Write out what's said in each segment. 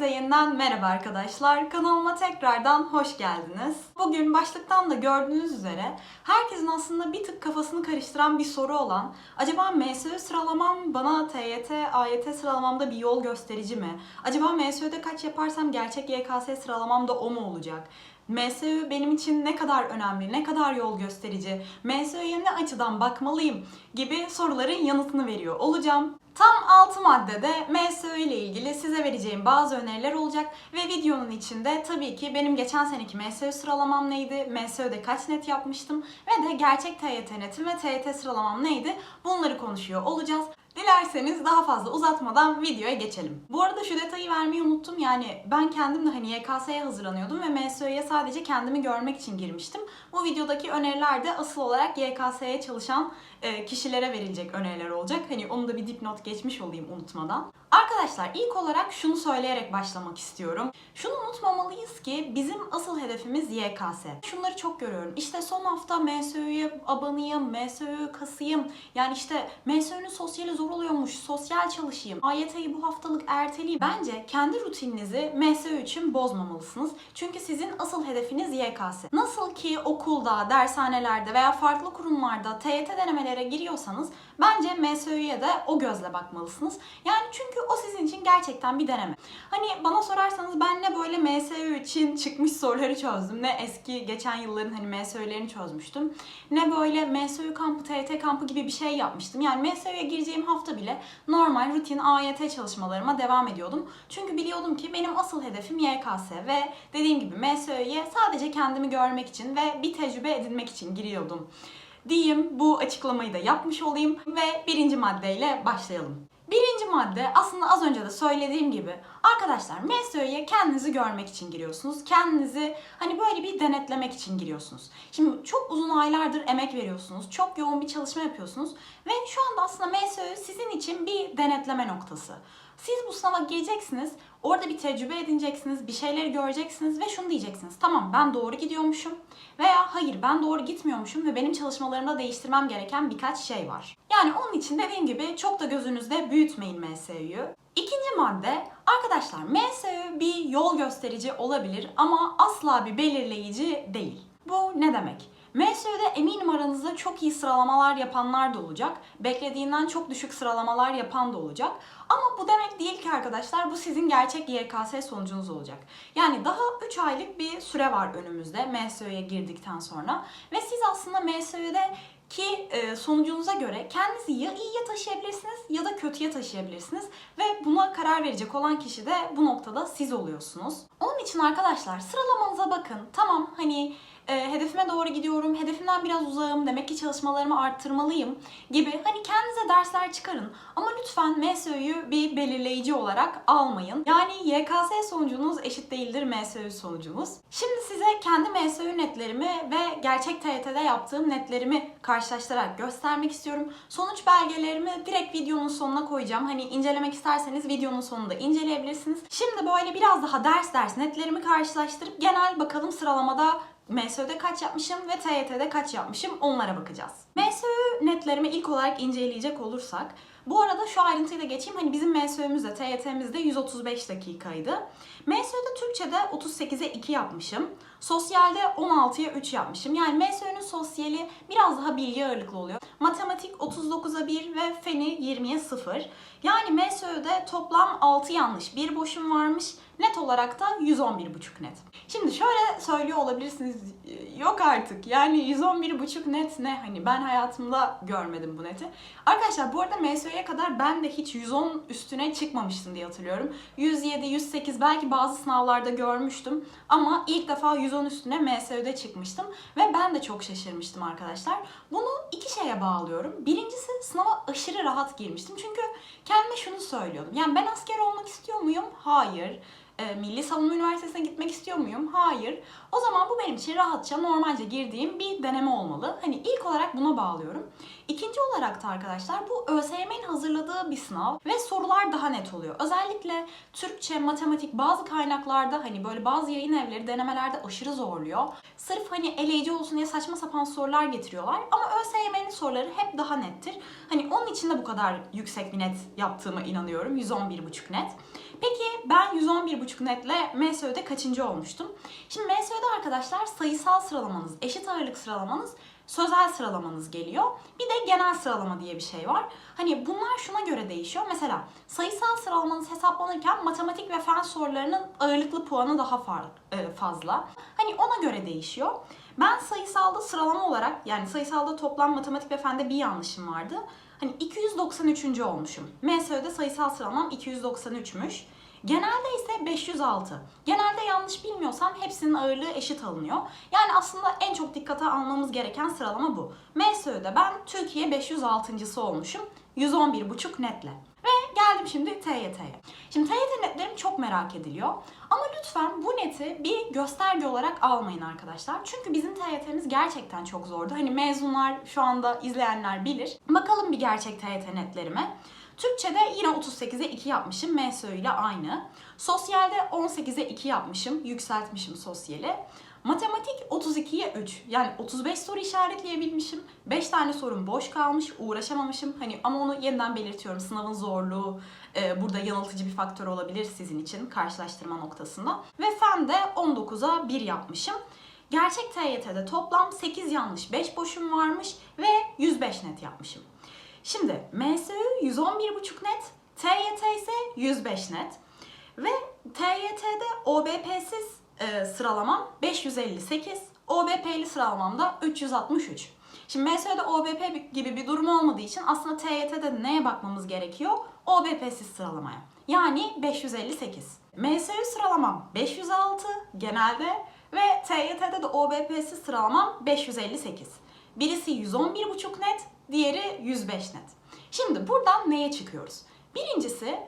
Herkese yeniden merhaba arkadaşlar. Kanalıma tekrardan hoş geldiniz. Bugün başlıktan da gördüğünüz üzere herkesin aslında bir tık kafasını karıştıran bir soru olan acaba MSÖ sıralamam bana TYT, AYT sıralamamda bir yol gösterici mi? Acaba MSÖ'de kaç yaparsam gerçek YKS sıralamamda o mu olacak? MSÖ benim için ne kadar önemli, ne kadar yol gösterici, MSÖ'ye ne açıdan bakmalıyım gibi soruların yanıtını veriyor olacağım. Tam 6 maddede MSÖ ile ilgili size vereceğim bazı öneriler olacak ve videonun içinde tabii ki benim geçen seneki MSÖ sıralamam neydi, MSÖ'de kaç net yapmıştım? Ve de gerçek TYT netim ve TYT sıralamam neydi? Bunları konuşuyor olacağız. Dilerseniz daha fazla uzatmadan videoya geçelim. Bu arada şu detayı vermeyi unuttum. Yani ben kendim de hani YKS'ye hazırlanıyordum ve MSÖ'ye sadece kendimi görmek için girmiştim. Bu videodaki öneriler de asıl olarak YKS'ye çalışan e, kişilere verilecek öneriler olacak. Hani onu da bir dipnot geçmiş olayım unutmadan. Arkadaşlar ilk olarak şunu söyleyerek başlamak istiyorum. Şunu unutmamalıyız ki bizim asıl hedefimiz YKS. Şunları çok görüyorum. İşte son hafta MSÖ'ye abanayım, MSÖ'yü kasayım. Yani işte MSÖ'nün sosyali zor oluyormuş, sosyal çalışayım. AYT'yi bu haftalık erteleyeyim. Bence kendi rutininizi MSÖ için bozmamalısınız. Çünkü sizin asıl hedefiniz YKS. Nasıl ki okulda, dershanelerde veya farklı kurumlarda TYT denemelere giriyorsanız bence MSÖ'ye de o gözle bakmalısınız. Yani çünkü o sizin için gerçekten bir deneme. Hani bana sorarsanız ben ne böyle MSÖ için çıkmış soruları çözdüm, ne eski geçen yılların hani MSÖ'lerini çözmüştüm, ne böyle MSÖ kampı, TYT kampı gibi bir şey yapmıştım. Yani MSÖ'ye gireceğim hafta bile normal rutin AYT çalışmalarıma devam ediyordum. Çünkü biliyordum ki benim asıl hedefim YKS ve dediğim gibi MSÖ'ye sadece kendimi görmek için ve bir tecrübe edinmek için giriyordum diyeyim. Bu açıklamayı da yapmış olayım ve birinci maddeyle başlayalım. Birinci madde aslında az önce de söylediğim gibi arkadaşlar MSÖ'ye kendinizi görmek için giriyorsunuz. Kendinizi hani böyle bir denetlemek için giriyorsunuz. Şimdi çok uzun aylardır emek veriyorsunuz. Çok yoğun bir çalışma yapıyorsunuz. Ve şu anda aslında MSÖ sizin için bir denetleme noktası. Siz bu sınava gireceksiniz. Orada bir tecrübe edineceksiniz, bir şeyleri göreceksiniz ve şunu diyeceksiniz. Tamam ben doğru gidiyormuşum veya hayır ben doğru gitmiyormuşum ve benim çalışmalarımda değiştirmem gereken birkaç şey var. Yani onun için dediğim gibi çok da gözünüzde büyütmeyin MSÜ'yü. İkinci madde arkadaşlar MSÜ bir yol gösterici olabilir ama asla bir belirleyici değil. Bu ne demek? MSÜ'de eminim aranızda çok iyi sıralamalar yapanlar da olacak. Beklediğinden çok düşük sıralamalar yapan da olacak. Ama bu demek değil ki arkadaşlar bu sizin gerçek YKS sonucunuz olacak. Yani daha 3 aylık bir süre var önümüzde MSÜ'ye girdikten sonra. Ve siz aslında MSÜ'de ki e, sonucunuza göre kendinizi ya iyiye taşıyabilirsiniz ya da kötüye taşıyabilirsiniz ve buna karar verecek olan kişi de bu noktada siz oluyorsunuz. Onun için arkadaşlar sıralamanıza bakın. Tamam hani e, hedefime doğru gidiyorum, hedefimden biraz uzağım, demek ki çalışmalarımı arttırmalıyım gibi hani kendinize dersler çıkarın. Ama lütfen MSÖ'yü bir belirleyici olarak almayın. Yani YKS sonucunuz eşit değildir MSÖ sonucunuz. Şimdi size kendi MSÖ netlerimi ve gerçek TYT'de yaptığım netlerimi karşılaştırarak göstermek istiyorum. Sonuç belgelerimi direkt videonun sonuna koyacağım. Hani incelemek isterseniz videonun sonunda inceleyebilirsiniz. Şimdi böyle biraz daha ders ders netlerimi karşılaştırıp genel bakalım sıralamada MSÖ'de kaç yapmışım ve TYT'de kaç yapmışım onlara bakacağız. MSÖ netlerimi ilk olarak inceleyecek olursak bu arada şu ayrıntıyı da geçeyim. Hani bizim MSÖ'müzde, TYT'mizde 135 dakikaydı. MSÖ'de Türkçe'de 38'e 2 yapmışım. Sosyalde 16'ya 3 yapmışım. Yani MSÖ'nün sosyali biraz daha bilgi ağırlıklı oluyor. Matematik 39'a 1 ve feni 20'ye 0. Yani MSÖ'de toplam 6 yanlış, 1 boşum varmış. Net olarak da 111,5 net. Şimdi şöyle söylüyor olabilirsiniz. Yok artık. Yani 111,5 net ne? Hani ben hayatımda görmedim bu neti. Arkadaşlar bu arada MSÖ'ye kadar ben de hiç 110 üstüne çıkmamıştım diye hatırlıyorum. 107, 108 belki bazı sınavlarda görmüştüm. Ama ilk defa 110 üstüne MSÖ'de çıkmıştım. Ve ben de çok şaşırmıştım arkadaşlar. Bunu iki şeye bağlıyorum. Birincisi sınava aşırı rahat girmiştim. Çünkü kendime şunu söylüyordum. Yani ben asker olmak istiyor muyum? Hayır. E, Milli Savunma Üniversitesi'ne gitmek istiyor muyum? Hayır. O zaman bu benim için rahatça normalce girdiğim bir deneme olmalı. Hani ilk olarak buna bağlıyorum. İkinci olarak da arkadaşlar bu ÖSYM'nin hazırladığı bir sınav ve sorular daha net oluyor. Özellikle Türkçe, matematik bazı kaynaklarda hani böyle bazı yayın evleri denemelerde aşırı zorluyor. Sırf hani eleyici olsun diye saçma sapan sorular getiriyorlar ama ÖSYM'nin soruları hep daha nettir. Hani onun için de bu kadar yüksek bir net yaptığıma inanıyorum. 111,5 net. Peki ben 111,5 netle MSÖ'de kaçıncı olmuştum? Şimdi MSÖ'de arkadaşlar sayısal sıralamanız, eşit ağırlık sıralamanız, sözel sıralamanız geliyor. Bir de genel sıralama diye bir şey var. Hani bunlar şuna göre değişiyor. Mesela sayısal sıralamanız hesaplanırken matematik ve fen sorularının ağırlıklı puanı daha e, fazla. Hani ona göre değişiyor. Ben sayısalda sıralama olarak yani sayısalda toplam matematik ve fende bir yanlışım vardı. Hani 293. olmuşum. MSÖ'de sayısal sıralamam 293'müş. Genelde ise 506. Genelde yanlış bilmiyorsam hepsinin ağırlığı eşit alınıyor. Yani aslında en çok dikkate almamız gereken sıralama bu. MSÖ'de ben Türkiye 506.sı olmuşum. 111,5 netle. Ve geldim şimdi TYT'ye. Şimdi TYT netlerim çok merak ediliyor. Ama lütfen bu neti bir gösterge olarak almayın arkadaşlar. Çünkü bizim TYT'miz gerçekten çok zordu. Hani mezunlar şu anda izleyenler bilir. Bakalım bir gerçek TYT netlerime. Türkçe'de yine 38'e 2 yapmışım. MSÖ ile aynı. Sosyalde 18'e 2 yapmışım. Yükseltmişim sosyali. Matematik 32'ye 3. Yani 35 soru işaretleyebilmişim. 5 tane sorum boş kalmış. Uğraşamamışım. Hani ama onu yeniden belirtiyorum. Sınavın zorluğu e, burada yanıltıcı bir faktör olabilir sizin için karşılaştırma noktasında. Ve fende 19'a 1 yapmışım. Gerçek TYT'de toplam 8 yanlış 5 boşum varmış ve 105 net yapmışım. Şimdi MSÜ 111,5 net, TYT ise 105 net. Ve TYT'de OBP'siz e, sıralamam 558, OBP'li sıralamam da 363. Şimdi MSÜ'de OBP gibi bir durum olmadığı için aslında TYT'de neye bakmamız gerekiyor? OBP'siz sıralamaya. Yani 558. MSÜ sıralamam 506 genelde ve TYT'de de OBP'siz sıralamam 558. Birisi 111,5 net, diğeri 105 net. Şimdi buradan neye çıkıyoruz? Birincisi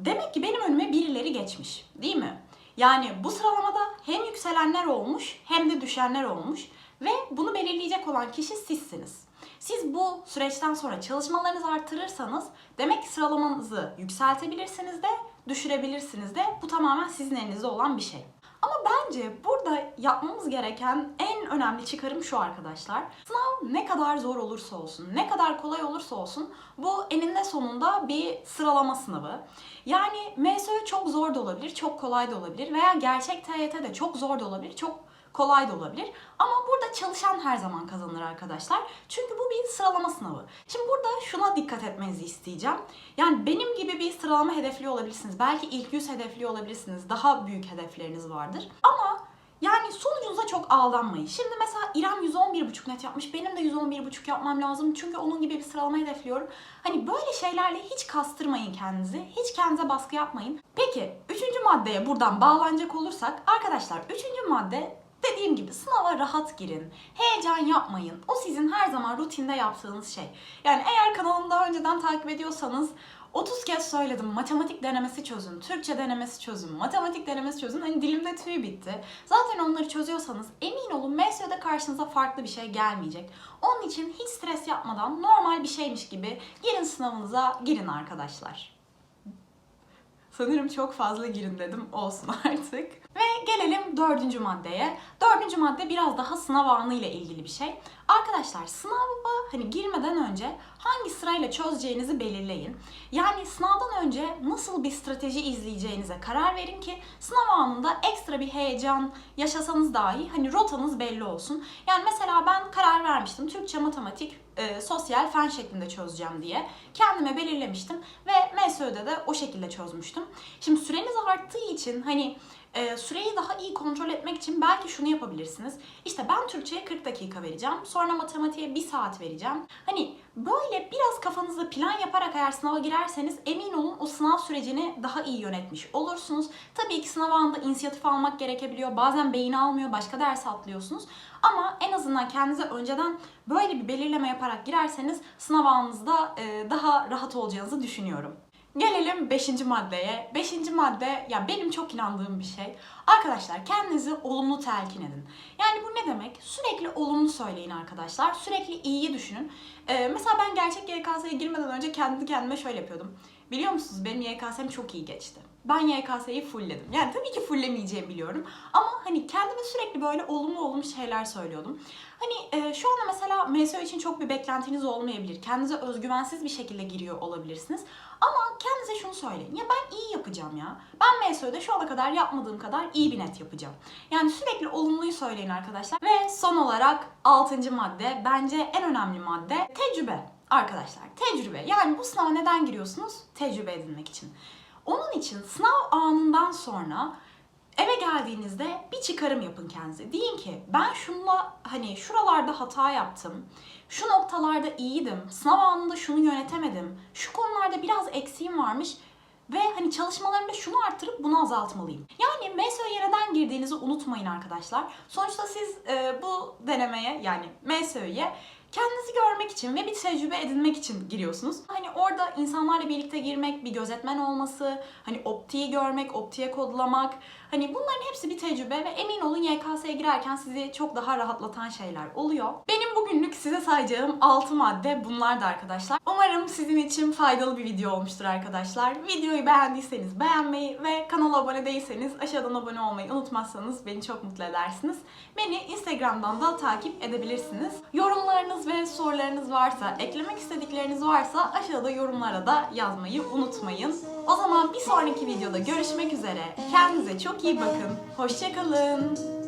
demek ki benim önüme birileri geçmiş değil mi? Yani bu sıralamada hem yükselenler olmuş hem de düşenler olmuş ve bunu belirleyecek olan kişi sizsiniz. Siz bu süreçten sonra çalışmalarınızı artırırsanız demek ki sıralamanızı yükseltebilirsiniz de düşürebilirsiniz de bu tamamen sizin elinizde olan bir şey. Ama bence burada yapmamız gereken en önemli çıkarım şu arkadaşlar. Sınav ne kadar zor olursa olsun, ne kadar kolay olursa olsun bu eninde sonunda bir sıralama sınavı. Yani MSÖ çok zor da olabilir, çok kolay da olabilir veya gerçek TYT de çok zor da olabilir, çok kolay da olabilir. Ama burada çalışan her zaman kazanır arkadaşlar. Çünkü bu bir sıralama sınavı. Şimdi burada şuna dikkat etmenizi isteyeceğim. Yani benim gibi bir sıralama hedefli olabilirsiniz. Belki ilk yüz hedefli olabilirsiniz. Daha büyük hedefleriniz vardır. Ama yani sonucunuza çok aldanmayın. Şimdi mesela İrem 111,5 net yapmış. Benim de 111,5 yapmam lazım. Çünkü onun gibi bir sıralama hedefliyorum. Hani böyle şeylerle hiç kastırmayın kendinizi. Hiç kendinize baskı yapmayın. Peki üçüncü maddeye buradan bağlanacak olursak. Arkadaşlar üçüncü madde Dediğim gibi sınava rahat girin. Heyecan yapmayın. O sizin her zaman rutinde yaptığınız şey. Yani eğer kanalımı daha önceden takip ediyorsanız 30 kez söyledim matematik denemesi çözün, Türkçe denemesi çözün, matematik denemesi çözün. Hani dilimde tüy bitti. Zaten onları çözüyorsanız emin olun MSÖ'de karşınıza farklı bir şey gelmeyecek. Onun için hiç stres yapmadan normal bir şeymiş gibi girin sınavınıza girin arkadaşlar. Sanırım çok fazla girin dedim. Olsun artık. Ve gelelim dördüncü maddeye. Dördüncü madde biraz daha sınav anı ile ilgili bir şey. Arkadaşlar sınava hani girmeden önce hangi sırayla çözeceğinizi belirleyin. Yani sınavdan önce nasıl bir strateji izleyeceğinize karar verin ki sınav anında ekstra bir heyecan yaşasanız dahi hani rotanız belli olsun. Yani mesela ben karar vermiştim Türkçe, matematik, e, sosyal fen şeklinde çözeceğim diye. Kendime belirlemiştim ve MSÖ'de de o şekilde çözmüştüm. Şimdi süreniz arttığı için hani e, süreyi daha iyi kontrol etmek için belki şunu yapabilirsiniz. İşte ben Türkçe'ye 40 dakika vereceğim. Sonra matematiğe 1 saat vereceğim. Hani böyle biraz kafanızda plan yaparak eğer sınava girerseniz emin olun o sınav sürecini daha iyi yönetmiş olursunuz. Tabii ki sınav anında inisiyatif almak gerekebiliyor. Bazen beyni almıyor, başka ders atlıyorsunuz. Ama en azından kendinize önceden böyle bir belirleme yaparak girerseniz sınav anınızda e, daha rahat olacağınızı düşünüyorum. Gelelim 5. maddeye. 5. madde ya benim çok inandığım bir şey. Arkadaşlar kendinizi olumlu telkin edin. Yani bu ne demek? Sürekli olumlu söyleyin arkadaşlar. Sürekli iyiyi düşünün. Ee, mesela ben gerçek YKS'ye girmeden önce kendi kendime şöyle yapıyordum. Biliyor musunuz benim YKS'm çok iyi geçti. ben YKS'yi fullledim. Yani tabii ki fullemeyeceğimi biliyorum. Ama hani kendime sürekli böyle olumlu olumlu şeyler söylüyordum. Hani e, şu anda mesela MSÖ için çok bir beklentiniz olmayabilir. Kendinize özgüvensiz bir şekilde giriyor olabilirsiniz. Ama kendinize şunu söyleyin. Ya ben iyi yapacağım ya. Ben MSÖ'de şu ana kadar yapmadığım kadar iyi bir net yapacağım. Yani sürekli olumluyu söyleyin arkadaşlar. Ve son olarak altıncı madde bence en önemli madde tecrübe. Arkadaşlar tecrübe. Yani bu sınava neden giriyorsunuz? Tecrübe edinmek için. Onun için sınav anından sonra eve geldiğinizde bir çıkarım yapın kendinize. Deyin ki ben şunla hani şuralarda hata yaptım. Şu noktalarda iyiydim. Sınav anında şunu yönetemedim. Şu konularda biraz eksiğim varmış. Ve hani çalışmalarımda şunu arttırıp bunu azaltmalıyım. Yani MSÖ'ye neden girdiğinizi unutmayın arkadaşlar. Sonuçta siz e, bu denemeye yani MSÖ'ye kendinizi görmek için ve bir tecrübe edinmek için giriyorsunuz. Hani orada insanlarla birlikte girmek, bir gözetmen olması, hani optiği görmek, optiğe kodlamak. Hani bunların hepsi bir tecrübe ve emin olun YKS'ye girerken sizi çok daha rahatlatan şeyler oluyor. Benim bugünlük size sayacağım 6 madde bunlar da arkadaşlar. Umarım sizin için faydalı bir video olmuştur arkadaşlar. Videoyu beğendiyseniz beğenmeyi ve kanala abone değilseniz aşağıdan abone olmayı unutmazsanız beni çok mutlu edersiniz. Beni Instagram'dan da takip edebilirsiniz. Yorumlarınız ve sorularınız varsa, eklemek istedikleriniz varsa aşağıda yorumlara da yazmayı unutmayın. O zaman bir sonraki videoda görüşmek üzere. Kendinize çok iyi bakın. Hoşçakalın.